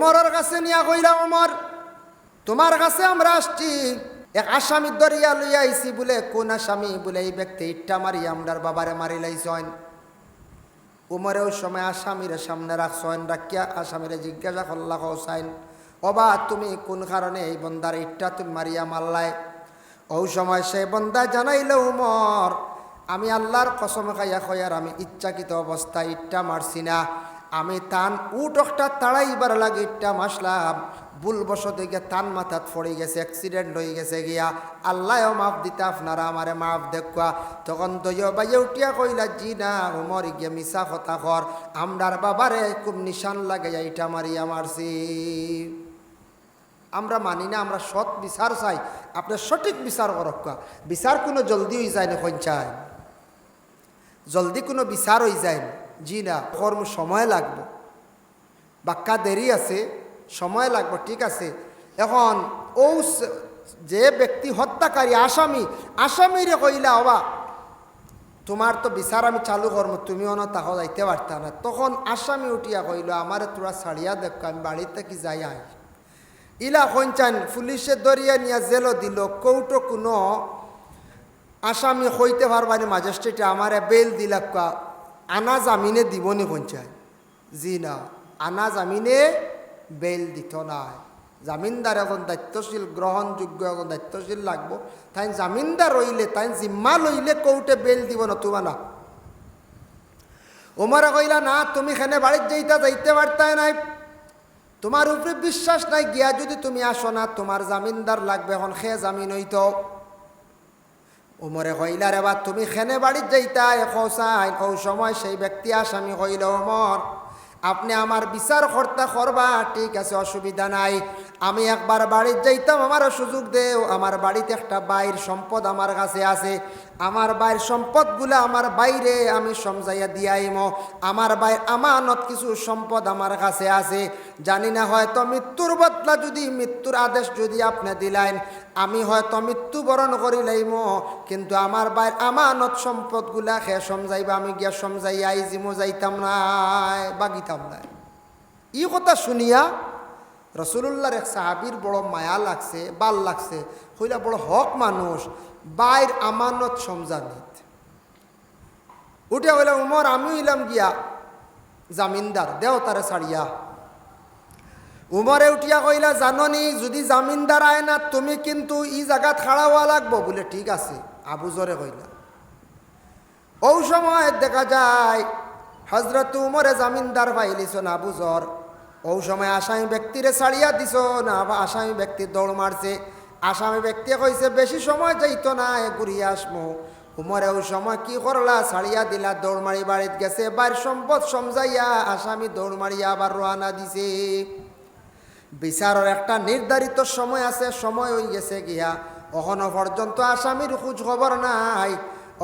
ওমরের কাছে নিয়া কইলা ওমর, তোমার কাছে আমরা আসছি। এক আসামি দরিয়া লইয়া আইছি বলে, কোন আসামি বলে এই ব্যক্তি ইট্টা মারি আমরার বাবারে মারি লাইছেন। উমরেও সময় আসামিরে সামনে রাখছেন, রাখিয়া আসামিরে জিজ্ঞাসা করলা হোসাইন অবা, তুমি কোন কারণে এই বন্দার ইট্টা তুমি মারিয়া মারলাই? ও সময় সে বন্দা জানাইল উমর আমি আল্লাহর কসম খাইয়া খয়ার আমি ইচ্ছাকৃত অবস্থায় ইট্টা মারছি না। আমি তান একটা তাড়াইবার লাগে ইট্টা মাসলাম। ভুলবশত গিয়া তান মাথাত পড়ে গেছে অ্যাক্সিডেন্ট হয়ে গেছে গিয়া। আল্লাহও মাফ দিতে আপনারা আমারে মাফ দেখুয়া। তখন দইয় বাইয়ে উঠিয়া কইলা জি না উমর গিয়া মিশা কথা কর। আমরার বাবারে খুব নিশান লাগে ইটা মারিয়া মারছি। আমরা মানি না, আমরা সৎ বিচার চাই। আপনার সঠিক বিচার করক্কা বিচার কোনো জলদি হয়ে যায় না চাই? জলদি কোনো বিচার হয়ে যায় না? জি না কর্ম সময় লাগবে। বাক্কা দেরি আছে, সময় লাগবে, ঠিক আছে। এখন ও যে ব্যক্তি হত্যাকারী, আসামি, আসামিরে কইলা, অবা, তোমার তো বিচার আমি চালু করব তুমিও না তাহ যাইতে পারতা না। তখন আসামি উঠিয়া কইল, আমারে তোরা ছাড়িয়া দেখ, আমি বাড়িতে কি যাই আই? ইলা কঞ্চান পুলিশে দরিয়া নিয়া জেলও দিল, কৌটো কোনো আসামি হইতে পারবানি ম্যাজিস্ট্রেটে আমারে বেল দিলা কা আনা জামিনে দিবনি কঞ্চান জি না, আনা জামিনে বেল দিত নাই। জামিনদার এখন দায়িত্বশীল গ্রহণযোগ্য এখন দায়িত্বশীল লাগবো। তাই জামিনদার রইলে তাই জিম্মা লইলে কৌটে বেল দিব না তোমা না। ওমরা কইলা, না, তুমি খানে বাড়ির যাইতা যাইতে পারতাই নাই। তোমার উপরে বিশ্বাস নাই, গিয়া যদি তুমি আসো না তোমার জামিনদার লাগবে এখন খে জামিন হইত। উমরে হইলার রে বা, তুমি খেনে বাড়ির যাইতা খোসাইন ও সময় সেই ব্যক্তি আসামি হইল ওমর আপনি আমার বিচার কর্তা করবা, ঠিক আছে, অসুবিধা নাই। আমি একবার বাড়ির যাইতাম, আমারও সুযোগ দেও। আমার বাড়িতে একটা বাইর সম্পদ আমার কাছে আছে। আমার বাইর সম্পদগুলো আমার বাইরে, আমি সমজাইয়া দিয়াইম। আমার বাইর আমানত কিছু সম্পদ আমার কাছে আছে। জানি না হয়তো মৃত্যুর বদলা যদি, মৃত্যুর আদেশ যদি আপনি দিলেন, আমি হয়তো মৃত্যুবরণ করিলাইম। কিন্তু আমার বাইর আমানত সম্পদগুলা খে সমজাইবা আমি গিয়া সমজাইয়া আইজিমো যাইতাম নাই, বাগিতাম নাই। ই কথা শুনিয়া রসুল্লাহর এক সাহাবির বড় মায়া লাগছে, বাল লাগছে হইলা বড় হক মানুষ, বাইর আমানত সমজানিত। উঠে হইলা উমর আমি হইলাম গিয়া, জামিনদার, দেও তারে ছাড়িয়া। উমরে উঠিয়া কইলা, জাননি, যদি জামিনদার আয় না, তুমি কিন্তু ই জায়গাত খাড়া হওয়া লাগবো। বলে, ঠিক আছে। আবুজরে কইলা। ও সময় দেখা যায় হজরত উমরে জামিনদার পাইলিছ না আবুজর ও সময় আসামি ব্যক্তিরে ছাড়িয়া দিছ, না আসামি ব্যক্তি দৌড় মারছে। আসামি ব্যক্তি কইছে, বেশি সময় যাইতো না, এ ঘুরিয়ে আসমো। উমরে ওই সময় কি করলা? ছাড়িয়া দিলা, দৌড় মারি বাড়িত গেছে। বাইর সম্পদ সমজাইয়া আসামি দৌড় মারিয়া আবার রোয়ানা দিছে। বিচারের একটা নির্ধারিত সময় আছে, সময় হয়ে গেছে গিয়া। এখনও পর্যন্ত আসামির খোঁজ খবর নাই।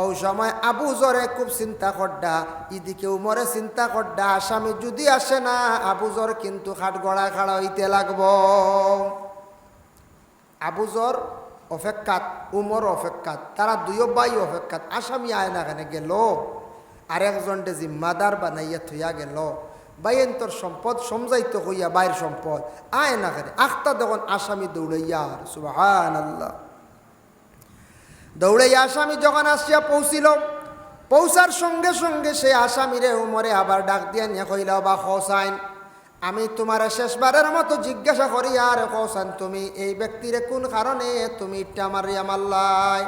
ওই সময় আবু জরে খুব চিন্তা করডা ইদিকে উমরে চিন্তা করডা আসামি যদি আসে না, আবু জর কিন্তু খাট গড়া খাড়া হইতে লাগব। আবু জর অপেক্ষাত, উমর অপেক্ষাত, তারা দুইও বাই অপেক্ষাত, আসামি আয় না কেন গেল আরেকজনটে জিম্মাদার বানাইয়া থইয়া গেল। বাইন তোর সম্পদ, সমজাইত হইয়া বাইর সম্পদ আয় না করে আখতা দেখুন আসামি দৌড়াইয়া আর সুবাহান আল্লাহ দৌড়াইয়া আসামি যখন আসিয়া পৌঁছিল, পৌঁছার সঙ্গে সঙ্গে সে আসামিরে উমরে আবার ডাক দিয়া নিয়ে কইল বা হোসাইন আমি তোমার শেষবারের মতো জিজ্ঞাসা করি, আর হোসাইন তুমি এই ব্যক্তিরে কোন কারণে তুমি ইট্টা মারিয়া মাল্লাই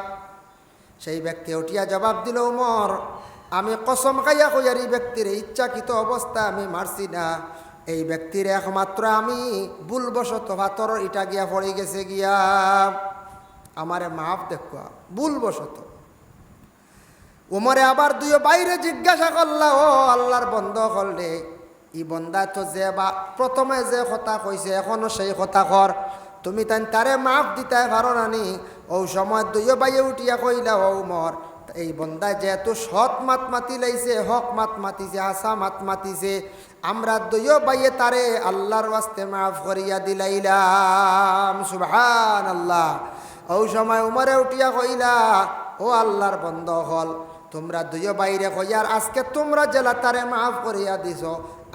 সেই ব্যক্তি উঠিয়া জবাব দিল, উমর, আমি কসম খাইয়া কইয়ার এই ব্যক্তির ইচ্ছাকৃত অবস্থা আমি মারছি না। এই ব্যক্তির একমাত্র আমি ভুলবশত ভাতর ইটা গিয়া পড়ে গেছে গিয়া। আমারে মাফ দেখা ভুলবশত উমরে আবার দুই বাইরে জিজ্ঞাসা করলা, ও আল্লাহর বন্ধ করলে ই বন্দা তো যে বা প্রথমে যে কথা কইছে, এখনও সেই কথা কর। তুমি তাই তারে মাফ দিতে পারো নানি। ও সময় দুইও বাইয়ে উঠিয়া কইলা, ও উমর, এই বন্দা যেহেতু সৎ মাত মাতি লাইছে হক মাত মাতিছে আসা মাত মাতিছে, আমরা দুইও বাইয়ে তারে আল্লাহর ওয়াস্তে মাফ করিয়া দিলাইলাম সুবহান আল্লাহ ও সময় উমরে উঠিয়া কইলা ও আল্লাহর বন্ধ হল তোমরা দুইও বাইরে কইয়ার আজকে তোমরা জেলা তারে মাফ করিয়া দিছ।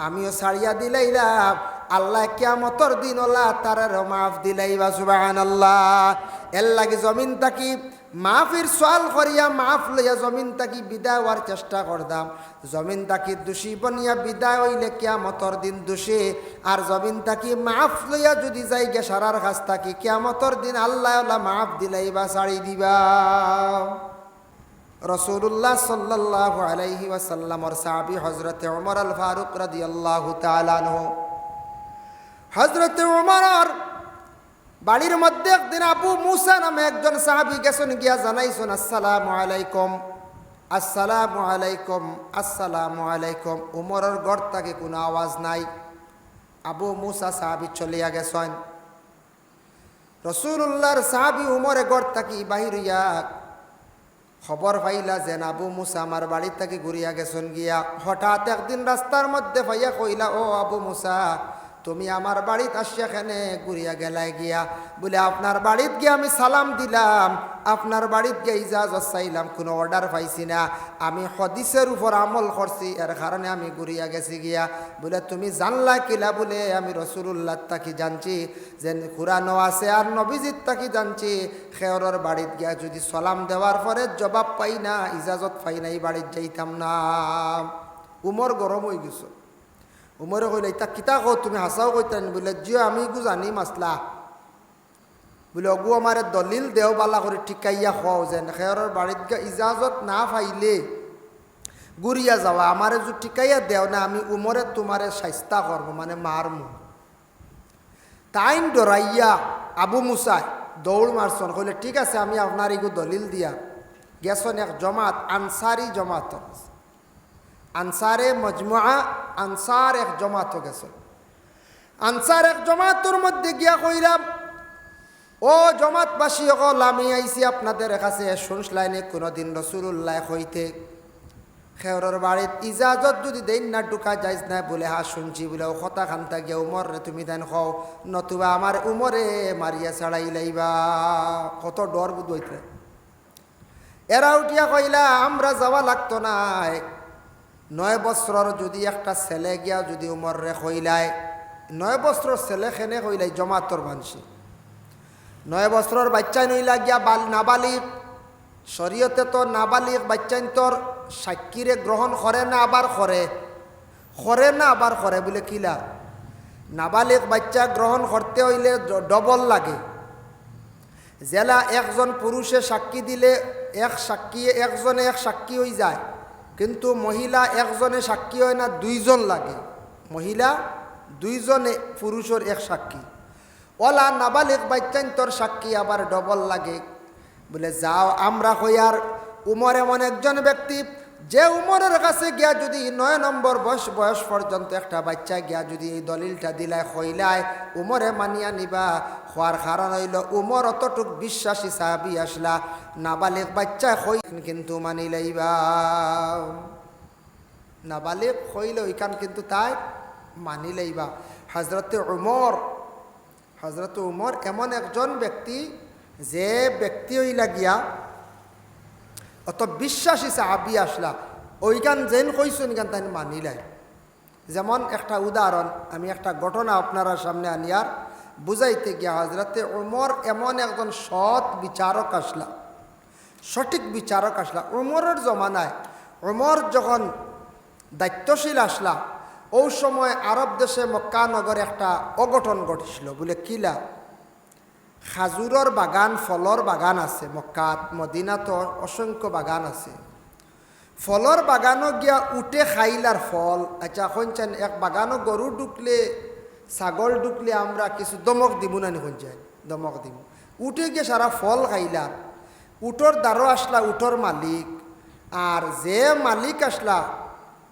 আমিও ছাড়িয়া দিলাইলাম। আল্লাহ কিয়ামতর দিন ওলা তারার মাফ দিলাইবা সুবাহান আল্লাহ এর লাগে জমিন তাকি মাফির সোয়াল করিয়া মাফ লইয়া জমিন তাকি বিদায় হওয়ার চেষ্টা করতাম জমিন তাকি দোষী বনিয়া বিদায় হইলে কিয়ামতর দিন দোষী। আর জমিন তাকি মাফ লইয়া যদি যাই গে সারার কাছ থাকি কিয়ামতর দিন আল্লাহ মাফ দিলাইবা, ছাড়ি দিবা। রসুল্লাহ সাল্লাহ আলাইহি ওয়াসাল্লামর সাহাবি হজরতে ওমর আল ফারুক রাদি আল্লাহ তালানহ হজরতে ওমর বাড়ির মধ্যে একদিন আবু মুসা নামে একজন সাহাবি গেছেন, গিয়া জানাইছেন, আসসালামু আলাইকুম আসসালামু আলাইকুম আসসালামু আলাইকুম। উমরের ঘর থেকে কোনো আওয়াজ নাই। আবু মুসা সাহাবি চলিয়া গেছেন। রসুল্লাহর সাহাবি উমরে ঘর থাকি বাহির হইয়া খবর পাইলা যে আবু মুসা আমার বাড়ির থেকে ঘুরিয়া গেছেন গিয়া। হঠাৎ একদিন রাস্তার মধ্যে পাইয়া কইলা, ও আবু মুসা তুমি আমার বাড়িতে আসিয়া এখানে, ঘুরিয়া গেলাই গিয়া বলে, আপনার বাড়িতে গিয়ে আমি সালাম দিলাম, আপনার বাড়িতে গিয়ে ইজাজত চাইলাম কোনো অর্ডার পাইছি না। আমি হদিসের উপর আমল করছি, এর কারণে আমি ঘুরিয়া গেছি গিয়া বলে, তুমি জানলা কিলা? বলে, আমি রসুল্লাহ তাকি জানছি, যে কুরানো আছে আর নবীজিৎ তাকি জানছি। খেয়রের বাড়িতে গিয়া যদি সালাম দেওয়ার পরে জবাব পাই না, ইজাজত পাই না, এই বাড়িতে যাইতাম না। উমর গরম হয়ে গেছো। উমরে কইলে ইতা কিতা কো তুমি? হাসাও কইতানি বলে, জিও, আমি গু জানি মাসলা বলে, অগু আমার দলিল দেও বালা করে ঠিকাইয়া খাও যেন। খেয়রের বাড়িত ইজাজত না পাইলে গুড়িয়া যাওয়া আমারে যদি ঠিকাইয়া দেও না, আমি উমরে তোমারে সাইস্তা করব মানে মারমু তাইন ডরাইয়া আবু মুসাই দৌড় মারছন কইলে, ঠিক আছে, আমি আপনার ইগু দলিল দিয়া। গেছন এক জমাত আনসারি জমাত আনসারে মজমুয়া আনসার এক জমাত গেছে। আনসার এক জমাতর মধ্যে গিয়া কইরাম, ও জমাতবাসী অকল আমি আইছি আপনাদের কাছে শুনসলাইনে কোনোদিন রসুল্লাহ হইতে খেয়রের বাড়িত ইজাজত যদি দেন না, ঢুকা যাইস না, বলে, হা, শুনছি, বলে, ও কথা খান্তা গিয়ে উমর রে তুমি দেন খাও, নতুবা আমার উমরে মারিয়া ছাড়াই লাইবা। কত ডর বুধ এরা উঠিয়া কইলা, আমরা যাওয়া লাগতো না নয় বছরের যদি একটা ছেলে গিয়া যদি উমর রে কইলায় নয় বছরের ছেলে খেনে কইলাই জমাতর মানসি। নয় বছরের বাচ্চাই নইলা গিয়া বাল নাবালিক শরীয়তে তো নাবালিক বাচ্চাইন তোর সাক্ষীরে গ্রহণ করে না আবার করে করে না আবার করে বলে কিলা নাবালিক বাচ্চা গ্রহণ করতে হইলে ডবল লাগে। জেলা একজন পুরুষে সাক্ষী দিলে, এক সাক্ষী একজনে এক সাক্ষী হয়ে যায়। কিন্তু মহিলা একজনে সাক্ষী হয় না, দুইজন লাগে। মহিলা, দুইজনে পুরুষের এক সাক্ষী। ওলা নাবালিক বাচ্চান সাক্ষী আবার ডবল লাগে। বলে, যাও, আমরা হইয়ার উমর এমন একজন ব্যক্তি যে উমরের কাছে গিয়া যদি নয় নম্বর বয়স বয়স পর্যন্ত একটা বাচ্চা গিয়া যদি এই দলিলটা দিলায়, হইলায়, উমরে মানিয়া নিবা, হওয়ার কারণ হইল উমর অতটুক বিশ্বাসী সাহাবি আসলা নাবালিক বাচ্চা হই কিন্তু মানি লাইবা। নাবালিক হইল ওইখান কিন্তু তাই মানি লাইবা। হজরতে উমর হজরত উমর এমন একজন ব্যক্তি যে ব্যক্তি হইলা গিয়া অত বিশ্বাসী সাহাবি আসলা। ওইখান যেন কইসুন গান তাই মানিলাই যেমন একটা উদাহরণ, আমি একটা ঘটনা আপনারা সামনে আনিয়ার বুঝাইতে গিয়া হজরতে উমর এমন একজন সৎ বিচারক আসলা, সঠিক বিচারক আসলা। উমরের জমানায়, উমর যখন দায়িত্বশীল আসলা ওই সময় আরব দেশে মক্কানগরে একটা অঘটন ঘটেছিল, বলে কিলা? খাজুরর বাগান ফলর বাগান আছে। মক্কাত, মদিনাত অসংখ্য বাগান আছে। ফলর বাগানও গিয়া উঠে খাইলার ফল। আচ্ছা চান এক বাগানও গরু ঢুকলে ছাগল ঢুকলে আমরা কিছু দমক দিব না চাই দমক দিব উঠে গিয়ে সারা ফল খাইলার উঠোর দ্বারও আসলা উঠোর মালিক। আর যে মালিক আসলা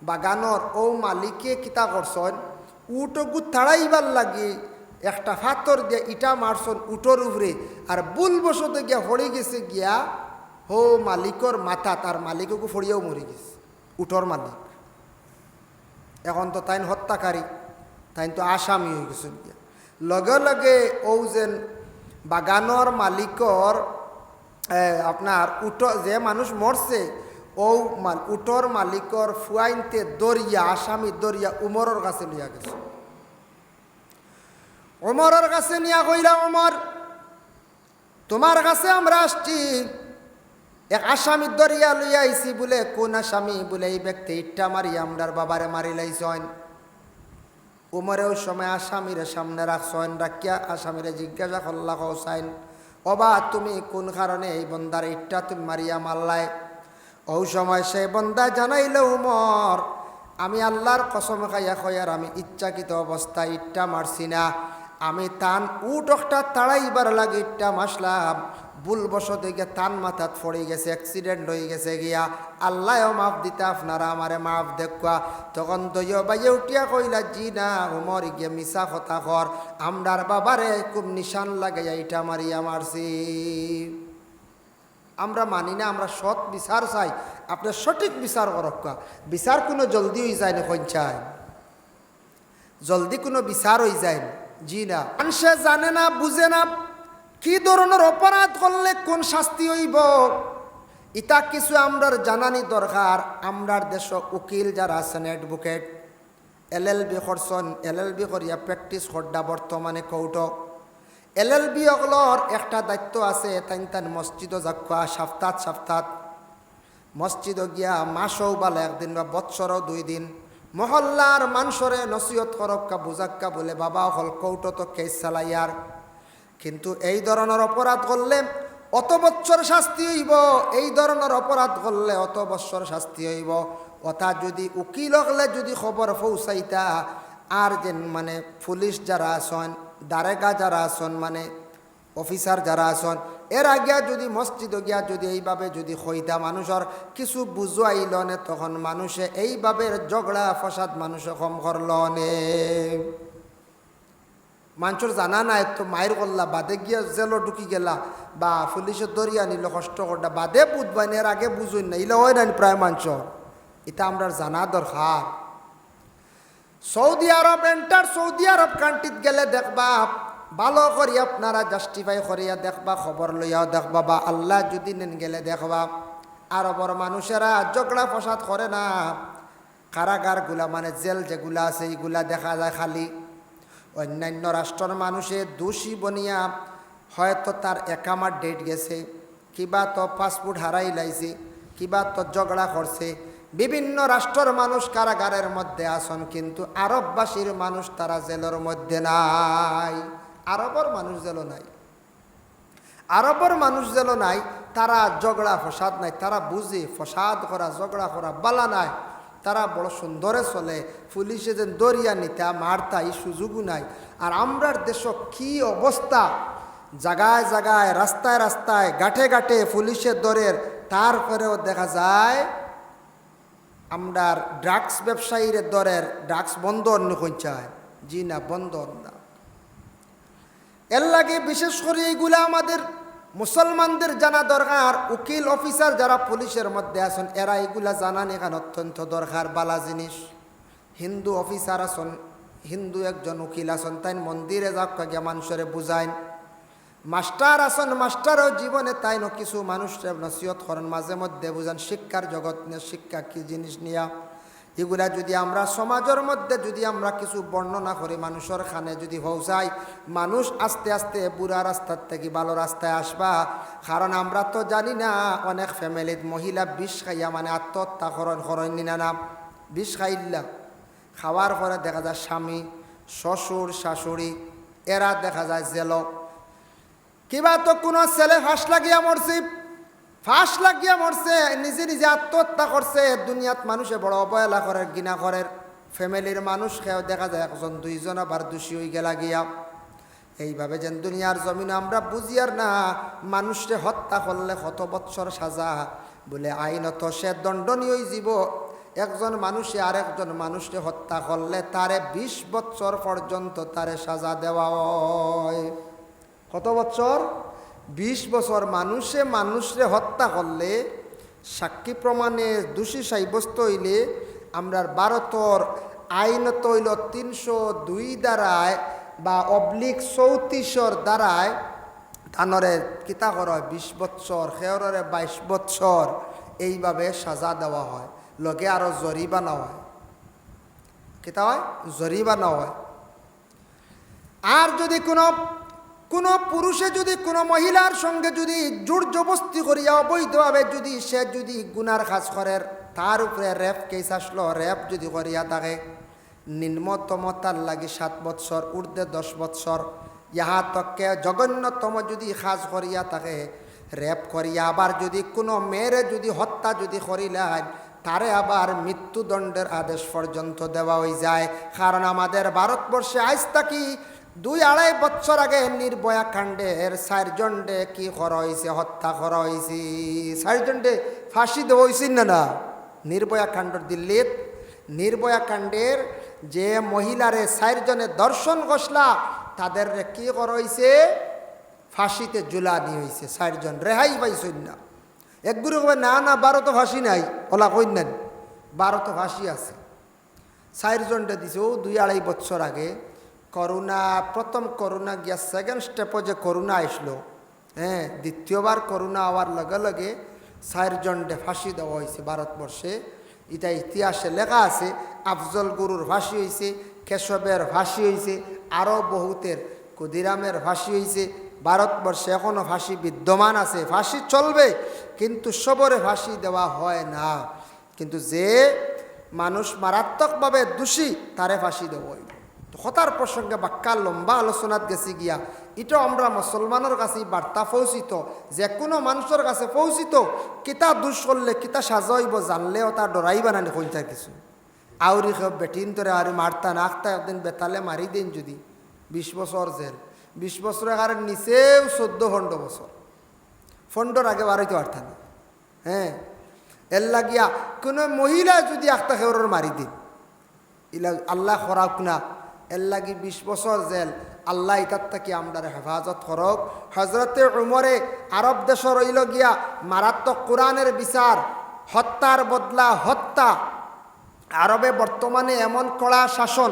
বাগানর ও মালিকে কিতা করছন উটগু তাড়াইবার লাগে একটা ফাতর দিয়ে ইটা মারছন উটোর উপরে, আর বুল বসতে গিয়া ফড়ে গেছে গিয়া, হো মালিকর মাথা, তার মালিককে ফড়িয়াও মরে গেছে, উটোর মালিক। এখন তো তাইন হত্যাকারী, তাইন তো আসামি হয়ে গেছে গিয়া। লগে লগে ও যেন বাগানর মালিকর আপনার উটো, যে মানুষ মরছে, ও উটর মালিকর ফুয়াইনতে দরিয়া, আসামি দরিয়া উমরের কাছে লইয়া গেছে। ওমরের কাছে নিয়া কইলা ওমর তোমার কাছে আমরা আসছি। এক আসামি দরিয়া লইয়া আইছি বলে, কোন আসামি বলে এই ব্যক্তি ইট্টা মারি আমরার বাবারে মারি লাইছন। উমরে ওই সময় আসামির সামনে রাখছেন, রাখিয়া আসামিরে জিজ্ঞাসা করলা হোসাইন অবা, তুমি কোন কারণে এই বন্দার ইট্টা তুমি মারিয়া মারলাই? ওই সময় সেই বন্দা জানাইল, উমর, আমি আল্লাহর কসম খাইয়া খয়ার, আমি ইচ্ছাকৃত অবস্থায় ইট্টা মারছি না। আমি তান উটকটা তাড়াইবার লাগে ইট্টা মাসলাম। ভুল বসত গিয়া তান মাথাত পড়ে গেছে অ্যাক্সিডেন্ট হয়ে গেছে গিয়া। আল্লাহও মাফ দিতে, আপনারা আমারে মাফ দেখুয়া। তখন দইয় বাইয়ে উঠিয়া কইলা, জি না, উমর গিয়ে মিশা কথা কর। আমরার বাবারে খুব নিশান লাগাইয়া ইটা মারিয়া মারছি। আমরা মানি না, আমরা সৎ বিচার চাই। আপনার সঠিক বিচার করক্কা বিচার কোনো জলদি হয়ে যায় না চায় জলদি কোনো বিচার হয়ে যায় না। জি না মানুষে জানে না, বুঝে না কি ধরনের অপরাধ করলে কোন শাস্তি হইব। ইটা কিছু আমরার জানানি দরকার। আমরার দেশ উকিল যারা আছেন অ্যাডভোকেট এল এল বি করছেন। এল এল বি করিয়া প্র্যাকটিস করডা বর্তমানে কৌটক এল এল বি অগলর একটা দায়িত্ব আছে তাই তান মসজিদও যাকুয়া সপ্তাহ সপ্তাহ মসজিদ গিয়া মাসও বালে একদিন বা বৎসরও দুই দিন। মহল্লার মানুষরে নসিহত করক্কা বুজাক্কা বলে, বাবা, হল কৌটো তো কেস চালাইয়ার কিন্তু এই ধরনের অপরাধ করলে অত বছর শাস্তি হইব, এই ধরনের অপরাধ করলে অত বছর শাস্তি হইব। অথা যদি উকিল হলে যদি খবর পৌঁছাইতা, আর যেন মানে পুলিশ যারা আছেন, দারেগা যারা আছেন মানে অফিসার যারা আছেন এর আগে যদি মসজিদ গিয়া যদি এইভাবে যদি হইতা মানুষের কিছু বুঝাইল নে তখন মানুষে এইভাবে ঝগড়া, ফসাদ মানুষে কম করল নে মানুষের জানা নাই, তো মায়ের করলা বাদে গিয়া জেলো ঢুকি গেলা, বা পুলিশে দরিয়া নিল কষ্ট করটা বাদে বুঝবাইন এর আগে বুঝুন না ইলে হয় না প্রায় মানুষের এটা আমরা জানা দরকার Saudi Arab enter Saudi Arab কান্ট্রিত গেলে দেখবা ভালো করি আপনারা জাস্টিফাই করিয়া দেখবা, খবর লইয়াও দেখবা, বা আল্লাহ যদি নেন গেলে দেখবা। আরবর মানুষেরা ঝগড়া ফসাদ করে না। কারাগারগুলা মানে জেল যেগুলা আছে, এইগুলা দেখা যায় খালি। অন্যান্য রাষ্ট্রের মানুষে দোষী বনিয়া হয়তো তার একামার ডেট গেছে, কিবা তো পাসপোর্ট হারাই লাইছে, কিবা তো ঝগড়া করছে। বিভিন্ন রাষ্ট্রের মানুষ কারাগারের মধ্যে আসন, কিন্তু আরববাসীর মানুষ তারা জেলের মধ্যে নাই। আরবর মানুষ যেন নাই। আরবর মানুষ যেন নাই তারা ঝগড়া ফসাদ নাই তারা বুঝে ফসাদ করা ঝগড়া করা বালা নাই। তারা বড় সুন্দরে চলে পুলিশে যেন দরিয়া নিতা মারতা এই সুযোগও নাই। আর আমরার দেশ কি অবস্থা জাগায় জাগায় রাস্তায় রাস্তায় গাঠে গাঠে পুলিশের দরের তারপরেও দেখা যায় আমরার ড্রাগস ব্যবসায়ীর দরের ড্রাগস বন্ধ অন্য চায় জি না বন্ধ না। এর লাগে বিশেষ করে এইগুলা আমাদের মুসলমানদের জানা দরকার, উকিল, অফিসার যারা পুলিশের মধ্যে আছেন, এরা এগুলা জানান এখানে অত্যন্ত দরকার, বালা জিনিস। হিন্দু অফিসার আছেন, হিন্দু একজন উকিল আছেন, তাই মন্দিরে যাক গিয়া মানুষের বুঝাইন। মাস্টার আছেন, মাস্টারও জীবনে তাই ন, কিছু মানুষের নসিহত করেন, মাঝে মধ্যে বুঝান, শিক্ষার জগৎ নিয়ে, শিক্ষা কি জিনিস নিয়া। এগুলা যদি আমরা সমাজের মধ্যে যদি আমরা কিছু বর্ণনা করি, মানুষের খানে যদি পৌঁছাই মানুষ আস্তে আস্তে বুড়া রাস্তার থেকে ভালো রাস্তায় আসবা। কারণ আমরা তো জানি না, অনেক ফ্যামিলিত মহিলা বিষ খাইয়া মানে আত্মহত্যা করেন করেন না না। বিষ খাইল্লা। খাওয়ার পরে দেখা যায় স্বামী, শ্বশুর, শাশুড়ি, এরা দেখা যায় জেল। কিবা তো কোনো ছেলে ফাঁস লাগিয়া মরছি। ফাঁস লাগিয়া মরছে, নিজে নিজে আত্মহত্যা করছে, দুনিয়াত মানুষে বড় অবহেলা করে গিনা করে ফ্যামিলির মানুষ খেয়েও দেখা যায় একজন, দুইজন আবার দোষী হয়ে গেলা গিয়া। এইভাবে যেন দুনিয়ার জমিন আমরা বুঝিয়ার না, মানুষকে হত্যা করলে কত বৎসর সাজা। বলে, আইনত সে দণ্ডনীয় জীব। একজন মানুষে আরেকজন মানুষকে হত্যা করলে তারে বিশ বৎসর পর্যন্ত তারে সাজা দেওয়া হয়। কত বছর বিশ বছর মানুষে মানুষরে হত্যা করলে, সাক্ষী প্রমাণে দোষী সাব্যস্ত হইলে আমরার ভারতর আইন হইল তিনশো দুই দ্বারায় বা অবলিক চৌত্রিশর দ্বারায় তানরে কিতা করা হয়, বিশ বৎসর সেয়রে বাইশ বৎসর, এইভাবে সাজা দেওয়া হয়। লগে আরও জরিমানা হয়। কিতা হয়? জরিমানা হয়। আর যদি কোনো কোনো পুরুষে যদি, কোনো মহিলার সঙ্গে যদি জোর জবস্তি করিয়া অবৈধভাবে যদি সে যদি গুনার কাজ করে, তার উপরে র্যাপ কেস আসলো র্যাপ যদি করিয়া থাকে, নিম্নতম তার লাগি সাত বৎসর, ঊর্ধ্বে দশ বৎসর। ইহা তককে জঘন্যতম যদি কাজ করিয়া থাকে র্যাপ করিয়া আবার যদি কোনো মেয়েরে যদি হত্যা যদি করিলেন, তারে আবার মৃত্যুদণ্ডের আদেশ পর্যন্ত দেওয়া হয়ে যায়। কারণ আমাদের ভারতবর্ষে আজ থাকি দুই আড়াই বছর আগে নির্ভয়া কাণ্ডের চারজনডে কি করা হয়েছে, হত্যা করা হয়েছে? চারজনডে ফাঁসি দেওয়া হয়েছে না না? নির্ভয়া কাণ্ড দিল্লিত নির্ভয়া কাণ্ডের যে মহিলারে চারজনে দর্শন ঘষলা তাদের কি করা হয়েছে? ফাঁসিতে জুলানি হয়েছে, চারজন রেহাই পাইছেন না। একগুরু কবে না না বারো তো ফাঁসি নাই। ওলা কইনেন বারো তো ফাঁসি আছে। চারজনটা দিছে, ও দুই আড়াই বছর আগে করোনা, প্রথম করোনা গিয়া সেকেন্ড স্টেপও যে করোনা আসলো হ্যাঁ দ্বিতীয়বার করোনা হওয়ার লগে লগে চারজনডে ফাঁসি দেওয়া হয়েছে ভারতবর্ষে। এটা ইতিহাসে লেখা আছে, আফজল গুরুর ফাঁসি হয়েছে কেশবের ফাঁসি হয়েছে আরও বহুতের, ক্ষুদিরামের ফাঁসি হয়েছে ভারতবর্ষে এখনও ফাঁসি বিদ্যমান আছে, ফাঁসি চলবে, কিন্তু সবরে ফাঁসি দেওয়া হয় না। কিন্তু যে মানুষ মারাত্মকভাবে দোষী, তারে ফাঁসি দেওয়া হইব তো হতার প্রসঙ্গে বাক্কা লম্বা আলোচনাত গেছি গিয়া। এটাও আমরা মুসলমানের কাছে বার্তা পৌঁছিত, যে কোনো মানুষের কাছে পৌঁছিত, কিতা দুষ করলে কিতা সাজা হইব জানলেও তা ডরাইবা না কইতার কিছু। আউরি কেউ বেটিন তোরে আর মারতা না আখতা একদিন বেতালে মারি দিন যদি। বিশ বছর জেল। বিশ বছরের কারণ নিচেও চোদ্দ ফন্ড বছর ফন্ডর আগে বাড়াইতে পারতাম হ্যাঁ এর লাগিয়া কোনো মহিলা যদি আখতা খেউর মারি দিন। ইলা আল্লাহ খরাক না। এর লাগি বিশ বছর জেল। আল্লাহ ইতার থাকি আমরা হেফাজত করক। হজরতে উমরে আরব দেশর রইল গিয়া মারাত্মক কোরআনের বিচার, হত্যার বদলা, হত্যা। আরবে বর্তমানে এমন কড়া শাসন,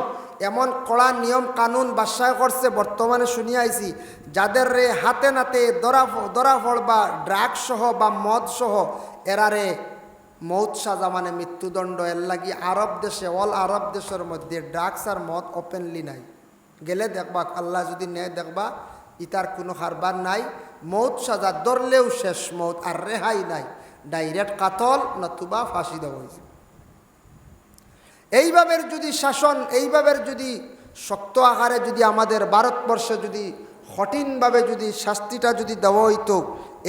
এমন কড়া নিয়ম কানুন বাসায় করছে, বর্তমানে শুনি আইছি, যাদের রে হাতে নাতে দরা দরা ফল বা ড্রাগ সহ বা মদ সহ এরারে মৌত সাজা মানে মৃত্যুদণ্ড, এর লাগি আরব দেশে, অল আরব দেশের মধ্যে ড্রাগস আর মদ ওপেনলি নাই। গেলে দেখবা, আল্লাহ যদি নেয় দেখবা, ইতার কোনো হারবার নাই। মৌত সাজা ধরলেও শেষ মৌত, আর রেহাই নাই। ডাইরেক্ট কাতল নতুবা ফাঁসি দেওয়া হয়েছে। এইভাবে যদি শাসন এইভাবে যদি শক্ত আকারে যদি আমাদের ভারতবর্ষে যদি কঠিনভাবে যদি শাস্তিটা যদি দেওয়া হইতো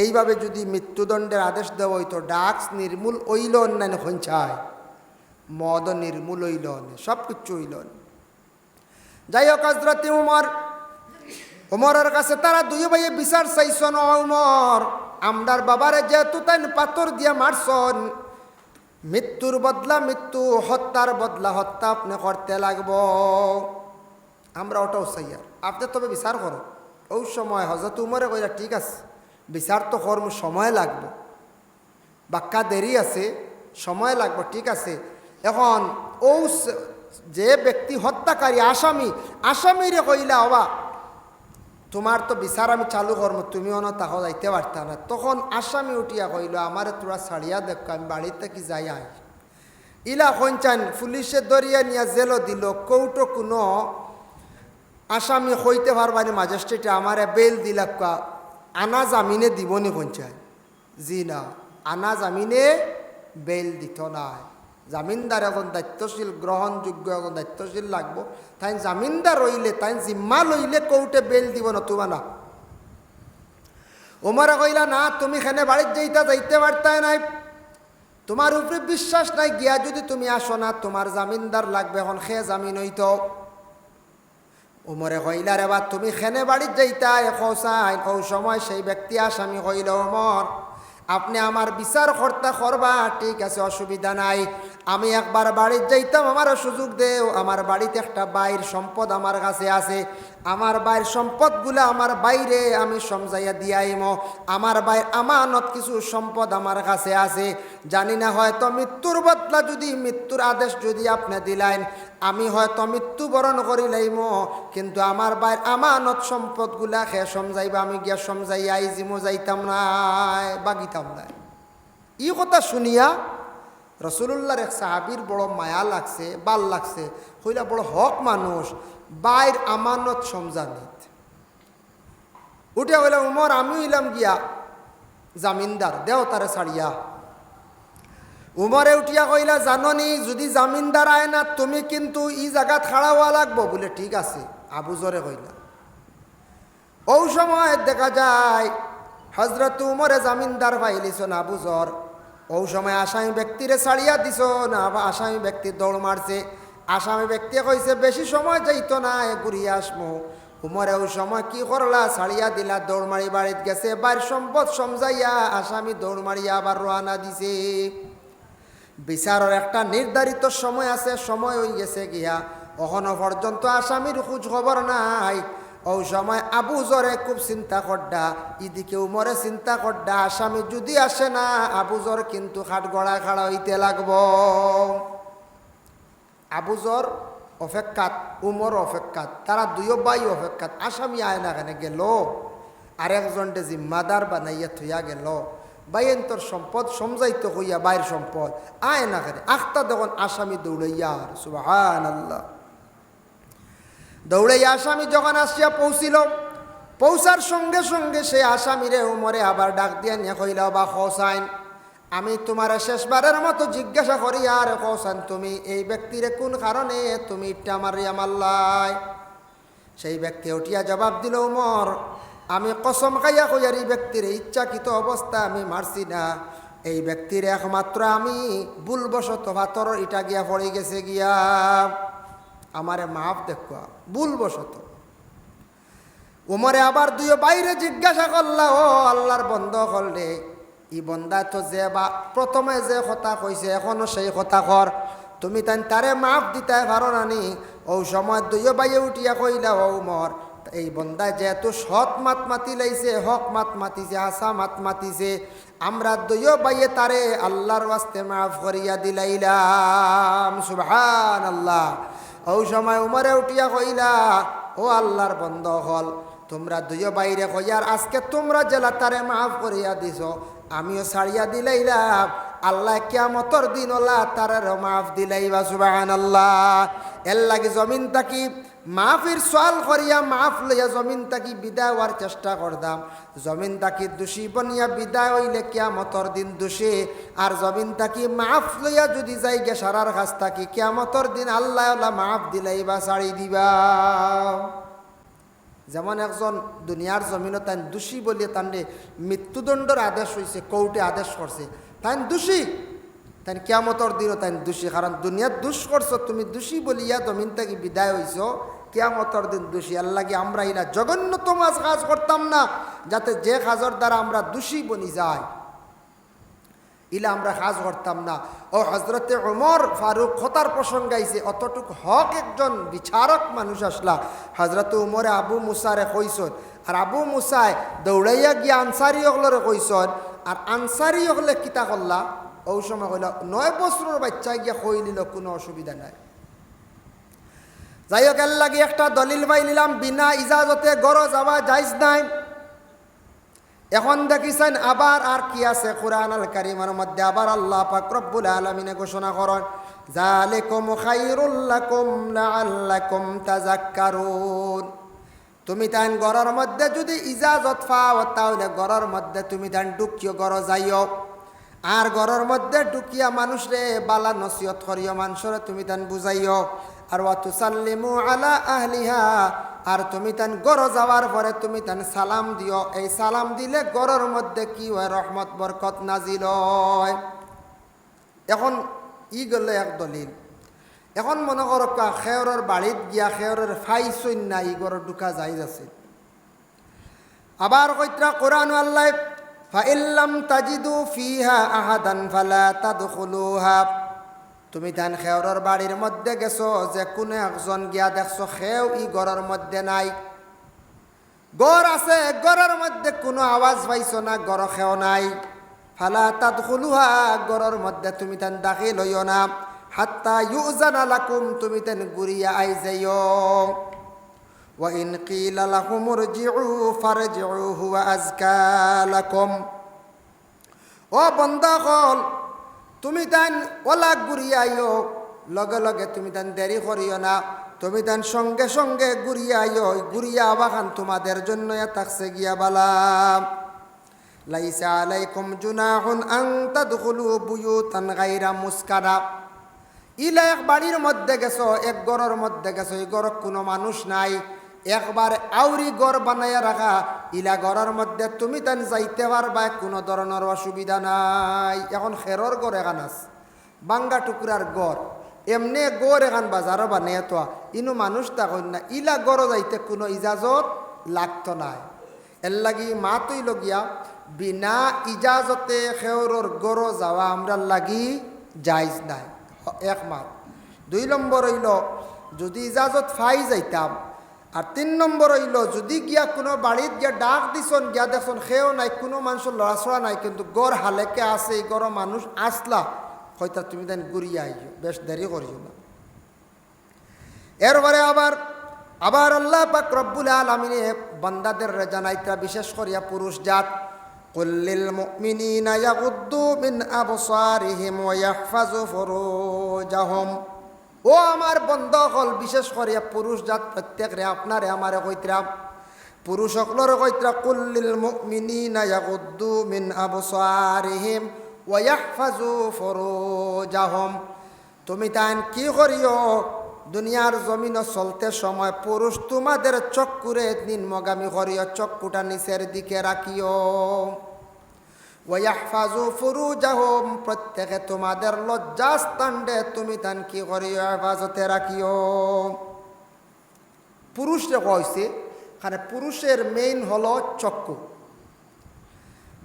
এইভাবে যদি মৃত্যুদণ্ডের আদেশ দেওয়া হইতো, ডাক্স নির্মূল হইল অন্যান্য সঞ্চায়, মদ নির্মূল হইল সব কিছু হইল যাই হোক হজরত উমর, উমরের কাছে তারা দুই ভাইয়ে বিচার চাইছন উমর আমদার বাবারে যেহেতু তাই পাথর দিয়ে মারছন, মৃত্যুর বদলা, মৃত্যু হত্যার বদলা, হত্যা আপনি করতে লাগব। আমরা ওটাও চাইয়ার আপনি তবে বিচার করো। ওই সময় হজরত উমরে কইরা, ঠিক আছে বিচার তো কর্ম সময় লাগবে। বাক্কা দেরি আছে, সময় লাগবে, ঠিক আছে। এখন ও যে ব্যক্তি হত্যাকারী, আসামি, আসামিরে কইলা হবা তোমার তো বিচার আমি চালু করম তুমিও না তাহ যাইতে পারতা না। তখন আসামি উঠিয়া কইল, আমারে তোরা ছাড়িয়া দেখ আমি বাড়িতে কি যাই আই? ইলা কঞ্চান পুলিশে দরিয়া নিয়া জেলও দিল, কৌটো কোনো আসামি হইতে পারবানি ম্যাজিস্ট্রেটে আমারে বেল দিলাক আনা জামিনে দিবনি কঞ্চান জি না, আনা জামিনে বেল দিত নাই। জামিনদার এখন দায়িত্বশীল গ্রহণযোগ্য এখন দায়িত্বশীল লাগবো। তাই জামিনদার রইলে তাই জিম্মা লইলে কৌটে বেল দিব নতুবা না। ওমরা কইলা, না, তুমি খানে বাড়ির যাইতা যাইতে পারতাই নাই। তোমার উপরে বিশ্বাস নাই, গিয়া যদি তুমি আসো না তোমার জামিনদার লাগবে এখন, সে জামিন হইত। উমরে হইলার রে বা, তুমি খেনে বাড়ির যাইতা চাই ও সময়, সেই ব্যক্তি আসামি হইল ওমর আপনি আমার বিচার কর্তা করবা, ঠিক আছে, অসুবিধা নাই। আমি একবার বাড়ির যাইতাম, আমারও সুযোগ দেও। আমার বাড়িতে একটা বাইর সম্পদ আমার কাছে আছে। আমার বাইর সম্পদগুলো আমার বাইরে, আমি সমজাইয়া দিয়াইম। আমার বাইর আমানত কিছু সম্পদ আমার কাছে আছে। জানি না হয়তো মৃত্যুর বদলা যদি, মৃত্যুর আদেশ যদি আপনি দিলেন, আমি হয়তো মৃত্যুবরণ করিলাইম কিন্তু আমার বাইর আমানত সম্পদগুলা খে সমজাইবা আমি গিয়া সমজাইয়া আইজিমো, যাইতাম নাই, বাগিতাম নাই। ই কথা শুনিয়া রসুল্লাহর এক সাহাবির বড় মায়া লাগছে, বাল লাগছে। হইলা বড় হক মানুষ, বাইর আমানত সমজানিত। উঠে হইলে উমর, আমি হইলাম গিয়া জামিনদার, দেও তারে ছাড়িয়া। উমরে উঠিয়া কইলা, জাননি, যদি জামিনদার আয় না, তুমি কিন্তু ই জায়গাত খাড়া লাগবো। বলে, ঠিক আছে। আবু জরে কইলা। ও সময় দেখা যায় হজরত উমরে জামিনদার পাইলিছ না আবু জর ও সময় আসামি ব্যক্তিরে ছাড়িয়া দিছ, না আসামি ব্যক্তি দৌড় মারছে। আসামি ব্যক্তি কইছে, বেশি সময় যাইতো না ঘুরিয়ে আসমো। উমরে ওই সময় কি করলা? ছাড়িয়া দিলা, দৌড় মারি বাড়িত গেছে বাইর সম্পদ সমজাইয়া আসামি দৌড় মারিয়া আবার রোয়ানা দিছে। বিচারের একটা নির্ধারিত সময় আছে, সময় হয়ে গেছে গিয়া। এখনও পর্যন্ত আসামির খোঁজ খবর নাই। ওই সময় আবু জরে খুব চিন্তা করডা ইদিকে উমরে চিন্তা করডা আসামি যদি আসে না, আবু জর কিন্তু খাট গড়ায় খাড়া হইতে লাগব। আবু জর অপেক্ষাত, উমর অপেক্ষাত, তারা দুইও বাই অপেক্ষাত, আসামি আয় না কেন গেল আরেকজনটে জিম্মাদার বানাইয়া থইয়া গেল। বাইন তোর সম্পদ, সমজাইতে হইয়া বাইর সম্পদ আয় না কেন আখতা দেখুন আসামি দৌড়াইয়া সুবাহান আল্লাহ দৌড়াইয়া আসামি যখন আসিয়া পৌঁছিল, পৌঁছার সঙ্গে সঙ্গে সে আসামিরে উমরে আবার ডাক দিয়া নিয়ে কইলা বা হোসাইন, আমি তোমার শেষবারের মতো জিজ্ঞাসা করি, আর হোসাইন, তুমি এই ব্যক্তিরে কোন কারণে তুমি ইটটা মারিয়া মাল্লাই সেই ব্যক্তি উঠিয়া জবাব দিল, উমর, আমি কসম খাইয়া কইয়ার এই ব্যক্তির ইচ্ছাকৃত অবস্থা আমি মারছি না। এই ব্যক্তির একমাত্র আমি ভুলবশত ভাতর ইটা গিয়া পড়ে গেছে গিয়া। আমারে মাফ দেখা, ভুলবশত। উমরে আবার দুই বাইরে জিজ্ঞাসা করলা, ও আল্লাহর বন্ধ করলে ই বন্দা তো যে বা, প্রথমে যে কথা কইছে, এখনও সেই কথা কর। তুমি তাই তারে মাফ দিতে পারো নানি। ও সময় দুই বাইয়ে উঠিয়া কইলা, ও উমর, এই বন্দায় যেহেতু সৎ মাত মাতি লাইছে, হক মাত মাতিছে আসা মাত মাতিছে, আমরা দুইও বাইয়ে তারে আল্লাহর ওয়াস্তে মাফ করিয়া দিলাইলাম। সুবহান আল্লাহ ও সময় উমরে উঠিয়া কইলা ও আল্লাহর বন্ধ হল, তোমরা দুইও বাইরে কইয়ার, আজকে তোমরা জেলা তারে মাফ করিয়া দিছ, আমিও ছাড়িয়া দিলাইলাম। আল্লাহ কিয়ামতর দিন ওলা তারের মাফ দিলাইবা সুবাহান আল্লাহ এর লাগে জমিন তাকি মাফির সোয়াল করিয়া, মাফ লইয়া জমিন তাকি বিদায় হওয়ার চেষ্টা করতাম জমিন তাকি দোষী বনিয়া বিদায় হইলে কিয়ামতর দিন দোষী। আর জমিন তাকি মাফ লইয়া যদি যাই গে সারার কাছ থাকি, কিয়ামতর দিন আল্লাহ আল্লাহ মাফ দিলাইবা, ছাড়ি দিবা। যেমন একজন দুনিয়ার জমিনত তাই দোষী বলিয়ে তান্ডে মৃত্যুদণ্ডর আদেশ হয়েছে কোর্টে আদেশ করছে। তাই দোষী। তাই কেয়ামতর দিনও তাই দোষী, কারণ দুনিয়ার দুষ করছ, তুমি দোষী বলিয়া জমিন থেকে বিদায় হইছ। কেয়ামতর দিন দোষী আল্লাহকে আমরা ইলা জঘন্যতম কাজ করতাম না, যাতে যে কাজের দ্বারা আমরা দোষী বনি যাই। ইলা আমরা কাজ করতাম না। ও হজরতে ওমর ফারুক খতার প্রসঙ্গ আইছে, অতটুক হক একজন বিচারক মানুষ আসলা। হজরত উমরে আবু মুসারে কইসন, আর আবু মুসায় দৌড়াইয়া গিয়া আনসারি অগলরে কইসন আর আনসারি অগলে কিতা করলা? ও সময় কইল, নয় বছরের বাচ্চা গিয়া কই নিল, কোনো অসুবিধা নাই। যাই হোক লাগে একটা দলিল পাই নিলাম, বিনা ইজাজতে গড় যাওয়া যাইজ নাই। এখন দেখিছেন আবার আর কি আছে কোরআন আল কারিমের মধ্যে, আবার আল্লাহ পাক আলামিনে ঘোষণা করেন জালিকুম খাইরুল লাকুম লাআল্লাকুম তাযাক্কারুন। তুমি তাইন গড়ের মধ্যে যদি ইজাজত পাও, তাহলে গড়ের মধ্যে তুমি তাইন ডুকিও গড় যাইও। আর গড়ের মধ্যে ডুকিয়া মানুষরে বালা নসিহত করিও, মানুষরে তুমি তান বুঝাইও। আর ওয়াতুসাল্লিমু আলা আহলিহা, আর তুমি তান গড় যাওয়ার পরে তুমি তান সালাম দিও। এই সালাম দিলে গড়ের মধ্যে কি হয়? রহমত, বরকত নাজিল এখন ই গেলে এক দলিল। এখন মনে করো খেয়রের বাড়িত গিয়া খেয়রের ফাইসইন না ই গড়ের ঢুকা যাই আছে আবার কইত্রা কোরআন আল্লাহ ফাইল্লাম তাজিদু ফিহা আহাদান ফালা তাদখুলুহা। তুমি ধান খেয়রের বাড়ির মধ্যে গেছো, যে কোনো একজন গিয়া দেখছ খেও ই ঘরের মধ্যে নাই। গড় আছে, গড়ের মধ্যে কোনো আওয়াজ পাইছো না, গড় খেও নাই। ফালা তাত খুলুহা গড়ের মধ্যে তুমি তেন দাখিল হইও না। হাত্তা ইউজানা লাকুম তুমি তেন গুরিয়া আই যাইও وإن قيل لهم ارجعوا فارجعوا هو أزكى لكم ও বন্ধকল তুমি তান ওলা ঘুরিয়াইও লগে লগে তুমি তান দেরি করিও না তুমি তান সঙ্গে সঙ্গে ঘুরিয়া আইও ঘুরিয়া আবাখান তোমাদের জন্য থাকছে গিয়া বালাম লাইসা আলাইকুম জুনাহুন আন তাদখুলু বুয়ুতান গায়রা মুসকারা ইলা এক বাড়ির মধ্যে গেছো, এক গড়ের মধ্যে গেছো, এই গড় কোনো মানুষ নাই। একবার আউরি গড় বানাইয়া রাখা ইলা গড়ের মধ্যে তুমি তান যাইতে পারবা কোনো ধরনের অসুবিধা নাই। এখন খেরর গড় এখান আছে বাঙ্গা টুকরার গড়। এমনি গড় এখান বাজারও বানিয়ে তো ইনু মানুষ তখন না ইলা গড় যাইতে কোনো ইজাজত লাগতো নাই। এর লাগি মা তুই লগিয়া, বিনা ইজাজতে খেওরর গড় যাওয়া আমরা লাগি যাইজ নাই। এক মাত দুই নম্বর হইল, যদি ইজাজত ফাই যাইতাম, আর তিন নম্বর হইল, যদি গিয়া কোনো বাড়িত গিয়া ডাক দিছন, গিয়া দেখুন সেও নাই, কোনো মানুষের লড়াছড়া নাই, কিন্তু গড় হালেকে আছে, এই গড় মানুষ আসলা হয়তো তুমি দেন ঘুরিয়ে আইও বেশ দেরি করিও না। এরপরে আবার আবার আল্লাহ পাক রব্বুল আলমিনে বান্দাদের জানাইতা বিশেষ করিয়া পুরুষ জাত মুমিনিনা ইয়াগুদ্দু মিন আবসারিহিম ওয়া ইয়াহফাজু ফুরুজাহুম ও আমার বন্ধ হল বিশেষ করিয়া পুরুষ জাত প্রত্যেকরে আপনারে, আমারে কইতরা পুরুষ সকলের কইতরা কুল্লিল মুমিনিনা ইয়াগুদ্দু মিন আবসারিহিম ওয়া ইয়াহফাজু ফুরুজাহুম। তুমি তাইন কি করিও? দুনিয়ার জমিন চলতে সময়, পুরুষ তোমাদের চক্কুরে নিম্নগামী করিও, চক্কুটা নিচের দিকে রাখিও। ওয়াহফাজু ফুরুজাহুম, প্রত্যেকে তোমাদের লজ্জাস্তান্ডে তুমি তান কি করিও, হেফাজতে রাখিও। পুরুষরে কইছে এখানে পুরুষের মেইন হলো চক্কু।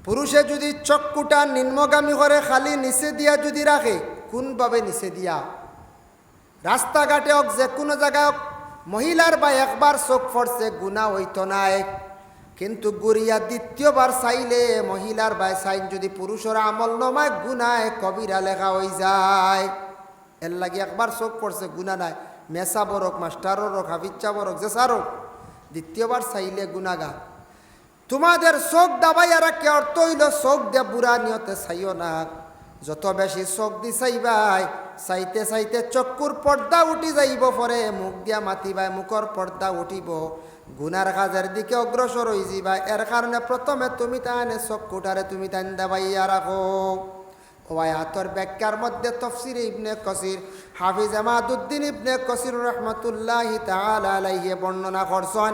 পুরুষে যদি চক্কুটা নিম্নগামী করে, খালি নিচে দিয়া যদি রাখে, কোনভাবে নিচে দিয়া? রাস্তাঘাটে হোক, যে কোনো জায়গায় হোক, মহিলার বা একবার চোখ পড়ছে গুণা হইতো নাই। কিন্তু গুড়িয়া দ্বিতীয়বার চাইলে মহিলার বাই চাইন যদি পুরুষের আমল নমায় গুনায় কবিরা লেখা হয়ে যায়। এর লাগে একবার চোখ পড়ছে গুণা নাই। মেসা বরক, মাস্টারও রোক হাফিচ্চা বরক, যে সারক দ্বিতীয়বার চাইলে গুণাগার। তোমাদের চোখ দাবাইয়া রাখে অর্থ হইল, চোখ দিয়ে বুড়া নিয়তে চাইও না। যত বেশি চোখ দি চাইবাই চাইতে চাইতে চক্কুর পর্দা উঠি যাইব পরে মুখ দিয়া মাতিবাই মুখর পর্দা উঠিব। গুনার কাজের দিকে অগ্রসর হয়ে যাবা এর কারণে প্রথমে তুমি তাহানে চক্কুটারে তুমি তান দাবাইয়া রাখো ওয়ায়াতর ব্যাখ্যার মধ্যে তফসির ইবনে কসির, হাফিজ আমাদুদ্দিন ইবনে কসির রহমতুল্লাহ আলাইহে বর্ণনা করছেন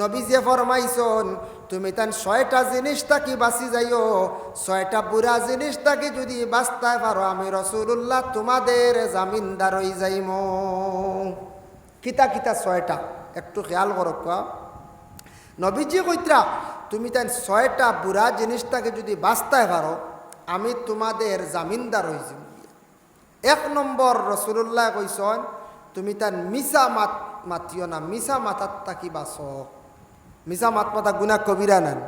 নবীজে ফরমাইছন, তুমি তান ছয়টা জিনিস থাকি বাঁচি যাইও, ছয়টা বুড়া জিনিস থাকি যদি বাঁচতে পারো, আমি রসুল্লাহ তোমাদের জামিনদার হয়ে যাইম। কিতা কিতা ছয়টা? একটু খেয়াল করো নবীজি কইত্রা তুমি তাই ছয়টা বুড়া জিনিসটাকে যদি বাঁচতে পারো আমি তোমাদের জামিনদার হয়েছি এক নম্বর রসুল্লাহ কইসন, তুমি তার মিসা মাত মাতিও না মিসা মাতার তাকি বাস মিসা মাত মাতা গুনা কবিরা নেন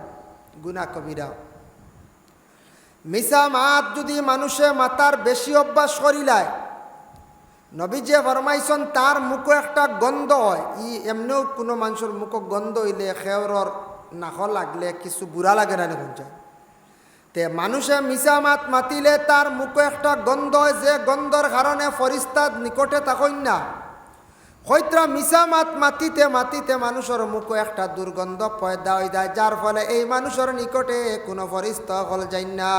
গুনা কবিরা। মিসা মাত যদি মানুষে মাতার বেশি অভ্যাস করিলায় নবী যে ফরমাইছন তার মুখে একটা গন্ধ হয়। ই এমনিও কোনো মানুষের মুখ গন্ধ হইলে খেয়রর নাখ লাগলে কিছু বুড়া লাগে না দেখুন যায় তে মানুষে মিশা মাত মাতিলে তার মুখে একটা গন্ধ যে গন্ধর কারণে ফরিস্তাদ নিকটে থাকইন না হয়তো মিশা মাত মাতিতে মাতিতে মানুষের মুখে একটা দুর্গন্ধ পয়দা হয়ে যায় যার ফলে এই মানুষের নিকটে কোনো ফরিস্ত হল যাই না